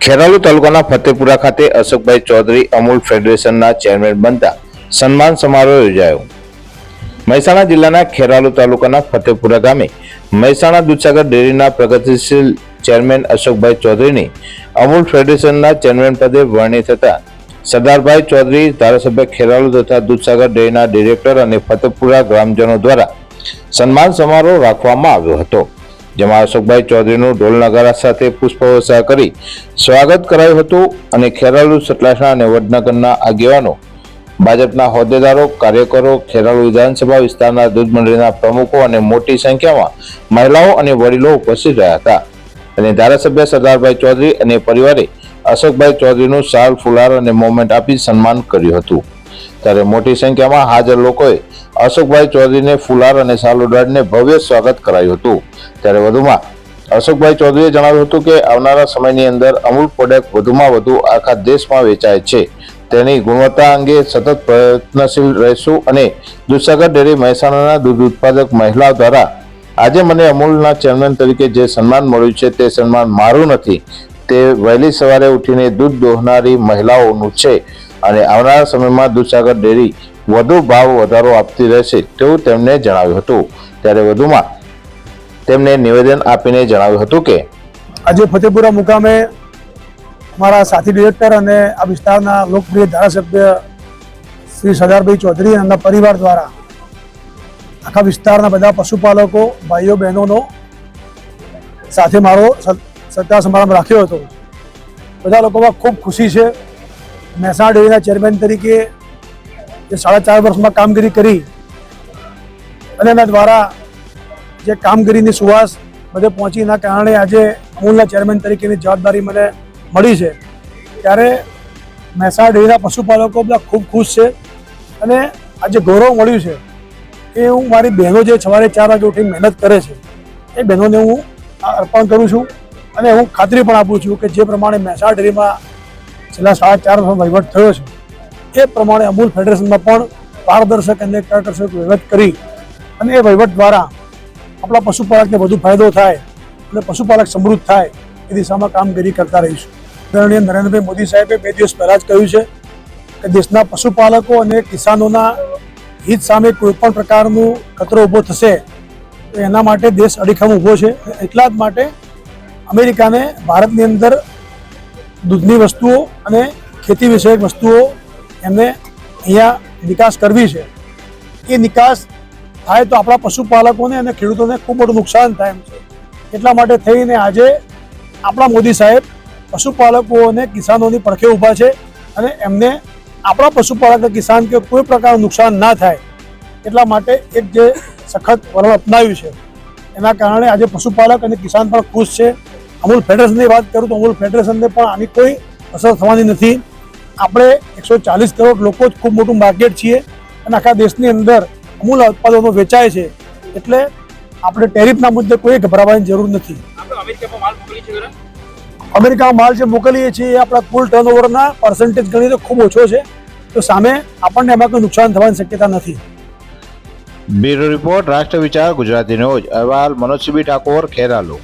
ખેરાલુ તાલુકાના ફતેપુરા ખાતે અશોકભાઈ ચૌધરી અમૂલ ફેડરેશનના ચેરમેન બનતા સન્માન સમારોહ યોજાયો. મહેસાણા જિલ્લાના ખેરાલુ તાલુકાના ફતેપુરા ગામે મહેસાણા દૂધસાગર ડેરીના પ્રગતિશીલ ચેરમેન અશોકભાઈ ચૌધરીની અમૂલ ફેડરેશનના ચેરમેન પદે વરણી થતા સરદારભાઈ ચૌધરી ધારાસભ્ય ખેરાલુ તથા દૂધસાગર ડેરીના ડિરેક્ટર અને ફતેપુરા ગ્રામજનો દ્વારા સન્માન સમારોહ રાખવામાં આવ્યો હતો. જેમાં અશોકભાઈ ચૌધરીનું ઢોલ નગારા સાથે પુષ્પવર્ષા કરી સ્વાગત કરાયું હતું અને ખેરાલુ સતલાસણા અને વડનગરના આગેવાનો, ભાજપના હોદ્દેદારો, કાર્યકરો, ખેરાલુ વિધાનસભા વિસ્તારના દૂધ મંડળીના પ્રમુખો અને મોટી સંખ્યામાં મહિલાઓ અને વડીલો ઉપસ્થિત રહ્યા હતા. અને ધારાસભ્ય સરદારભાઈ ચૌધરી અને પરિવારે અશોકભાઈ ચૌધરીનું શાલ ફુલાર અને મોમેન્ટ આપી સન્માન કર્યું હતું. ત્યારે મોટી સંખ્યામાં હાજર લોકોએ અશોકભાઈ ચૌધરીને ફુલાર અને સાલુડાડને ભવ્ય સ્વાગત કરાયું હતું. ત્યારે વધુમાં અશોકભાઈ ચૌધરીએ જણાવ્યું હતું કે આવનારા સમયની અંદર અમૂલ પ્રોડક્ટ વધુમાં વધુ આખા દેશમાં વેચાય છે. તેની ગુણવત્તા અંગે સતત પ્રયત્નશીલ રહીશું અને દૂધસાગર ડેરી મહેસાણાના દૂધ ઉત્પાદક મહિલાઓ દ્વારા આજે મને અમૂલના ચેરમેન તરીકે જે સન્માન મળ્યું છે તે સન્માન મારું નથી. તે વહેલી સવારે ઉઠીને દૂધ દોહનારી મહિલાઓનું છે. અને આવનારા સમયમાં દૂધસાગર ડેરી વધુ ભાવ વધારો આપતી રહેશે તેવું તેમણે જણાવ્યું હતું. ત્યારે વધુમાં તેમને નિવેદન આપીને જણાવ્યું હતું કે, આજે ફતેપુરા મુકામે મારા સાથી ડિરેક્ટર અને આ વિસ્તારના લોકપ્રિય ધારાસભ્ય શ્રી સરદારભાઈ ચૌધરી અને એમના પરિવાર દ્વારા આખા વિસ્તારના બધા પશુપાલકો, ભાઈઓ, બહેનોનો સાથે મારો સત્તા સમારંભ રાખ્યો હતો. બધા લોકોમાં ખૂબ ખુશી છે. મહેસાણા ડેરીના ચેરમેન તરીકે જે સાડા ચાર વર્ષમાં કામગીરી કરી અને એના દ્વારા જે કામગીરીની સુવાસ બધે પહોંચીના કારણે આજે અમૂલના ચેરમેન તરીકેની જવાબદારી મને મળી છે. ત્યારે મહેસાણા ડેરીના પશુપાલકો બધા ખૂબ ખુશ છે અને આ જે ગૌરવ મળ્યું છે એ હું મારી બહેનો જે સવારે ચાર વાગે ઉઠી મહેનત કરે છે, એ બહેનોને હું અર્પણ કરું છું અને હું ખાતરી પણ આપું છું કે જે પ્રમાણે મહેસાણા ડેરીમાં છેલ્લા સાડા ચાર વર્ષનો વહીવટ થયો છે. એ પ્રમાણે અમૂલ ફેડરેશનમાં પણ પારદર્શક અને કરકર્ષક વહીવટ કરી અને એ વહીવટ દ્વારા આપણા પશુપાલકને વધુ ફાયદો થાય અને પશુપાલક સમૃદ્ધ થાય એ દિશામાં કામગીરી કરતા રહીશું. આદરણીય નરેન્દ્રભાઈ મોદી સાહેબે બે દિવસ પહેલાં જ કહ્યું છે કે દેશના પશુપાલકો અને કિસાનોના હિત સામે કોઈપણ પ્રકારનું ખતરો ઊભો થશે તો એના માટે દેશ અડીખમ ઊભો છે. એટલા જ માટે અમેરિકાને ભારતની અંદર દૂધની વસ્તુઓ અને ખેતી વિષયક વસ્તુઓ એમને અહીંયા નિકાસ કરવી છે. એ નિકાસ થાય તો આપણા પશુપાલકોને અને ખેડૂતોને ખૂબ મોટું નુકસાન થાય એમ છે. એટલા માટે થઈને આજે આપણા મોદી સાહેબ પશુપાલકો અને કિસાનોની પડખે ઊભા છે અને એમને આપણા પશુપાલક કિસાન કે કોઈ પ્રકારનું નુકસાન ના થાય એટલા માટે એક જે સખત વલણ અપનાવ્યું છે. એના કારણે આજે પશુપાલક અને કિસાન પણ ખુશ છે. અમૂલ ફેડરેશનની વાત કરું તો અમૂલ ફેડરેશનને પણ આની કોઈ અસર થવાની નથી. આપણે એકસો ચાલીસ કરોડ લોકો જ ખૂબ મોટું માર્કેટ છીએ અને આખા દેશની અંદર અમૂલ ઉત્પાદનો વેચાય છે એટલે આપણે ટેરિફના મુદ્દે કોઈ ગભરાવાની જરૂર નથી. અમેરિકા અમેરિકામાં માલ મોકલી છે ખરા? અમેરિકામાં માલ જે મોકલીએ છીએ એ આપણા કુલ ટર્નઓવરના પર્સન્ટેજ ગણીએ તો ખૂબ ઓછો છે. તો સામે આપણને એમાં કોઈ નુકસાન થવાની શક્યતા નથી. બ્યુરો રિપોર્ટ રાષ્ટ્ર વિચાર ગુજરાતી ન્યૂઝ. અહેવાલ મનોજસિંહ ઠાકોર ખેરાલુ.